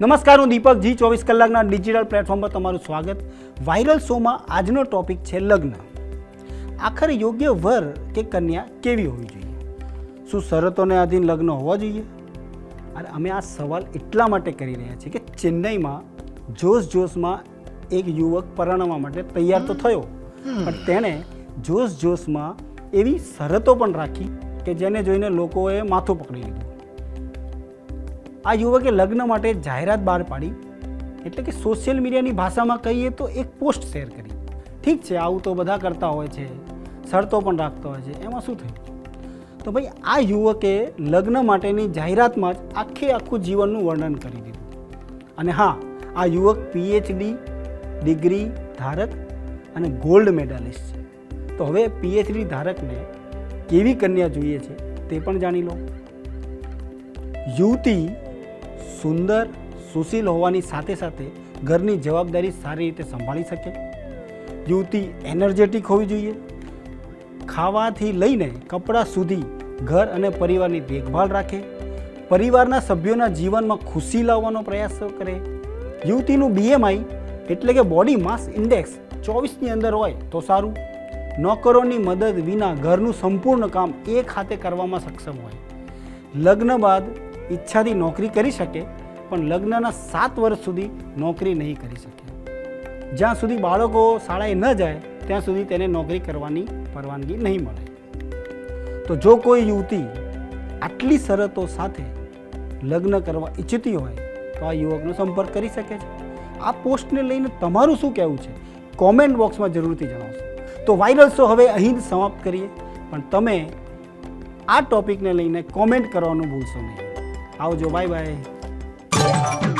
નમસ્કાર હું દીપક. જી ચોવીસ કલાકના ડિજિટલ પ્લેટફોર્મ પર તમારું સ્વાગત. વાયરલ શોમાં આજનો ટોપિક છે લગ્ન. આખર યોગ્ય વર કે કન્યા કેવી હોવી જોઈએ? શું શરતોને આધીન લગ્ન હોવા જોઈએ? અને અમે આ સવાલ એટલા માટે કરી રહ્યા છીએ કે ચેન્નઈમાં જોશ જોશમાં એક યુવક પરણવા માટે તૈયાર તો થયો. પણ તેણે જોશ જોશમાં એવી શરતો પણ રાખી કે જેને જોઈને લોકોએ માથું પકડી લીધું. આ યુવકે લગ્ન માટે જાહેરાત બહાર પાડી, એટલે કે સોશિયલ મીડિયાની ભાષામાં કહીએ તો એક પોસ્ટ શેર કરી. ઠીક છે, આવું તો બધા કરતા હોય છે, શરતો પણ રાખતા હોય છે, એમાં શું થયું? તો ભાઈ, આ યુવકે લગ્ન માટેની જાહેરાતમાં જ આખે આખું જીવનનું વર્ણન કરી દીધું. અને હા, આ યુવક પીએચડી ડિગ્રી ધારક અને ગોલ્ડ મેડાલિસ્ટ છે. તો હવે પીએચડી ધારકને કેવી કન્યા જોઈએ છે તે પણ જાણી લો. યુવતી સુંદર, સુશીલ હોવાની સાથે સાથે ઘરની જવાબદારી સારી રીતે સંભાળી શકે. યુવતી એનર્જેટિક હોવી જોઈએ. ખાવાથી લઈને કપડાં સુધી ઘર અને પરિવારની દેખભાળ રાખે. પરિવારના સભ્યોના જીવનમાં ખુશી લાવવાનો પ્રયાસ કરે. યુવતીનું બીએમઆઈ એટલે કે બોડી માસ ઇન્ડેક્સ ચોવીસની અંદર હોય તો સારું. નોકરોની મદદ વિના ઘરનું સંપૂર્ણ કામ એક હાથે કરવામાં સક્ષમ હોય. લગ્ન બાદ ઈચ્છાથી નોકરી કરી શકે, પણ લગ્નના સાત વર્ષ સુધી નોકરી નહીં કરી શકે. જ્યાં સુધી બાળકો શાળાએ ન જાય, ત્યાં સુધી તેને નોકરી કરવાની પરવાનગી નહીં મળે. તો જો કોઈ યુવતી આટલી શરતો સાથે લગ્ન કરવા ઈચ્છતી હોય, તો આ યુવકનો સંપર્ક કરી શકે છે. આ પોસ્ટને લઈને તમારું શું કહેવું છે? કોમેન્ટ બોક્સમાં જરૂરથી જણાવશો. તો વાયરલ શો હવે અહીં જ સમાપ્ત કરીએ, પણ તમે આ ટોપિકને લઈને કોમેન્ટ કરવાનું ભૂલશો નહીં. આવજો બાય બાય.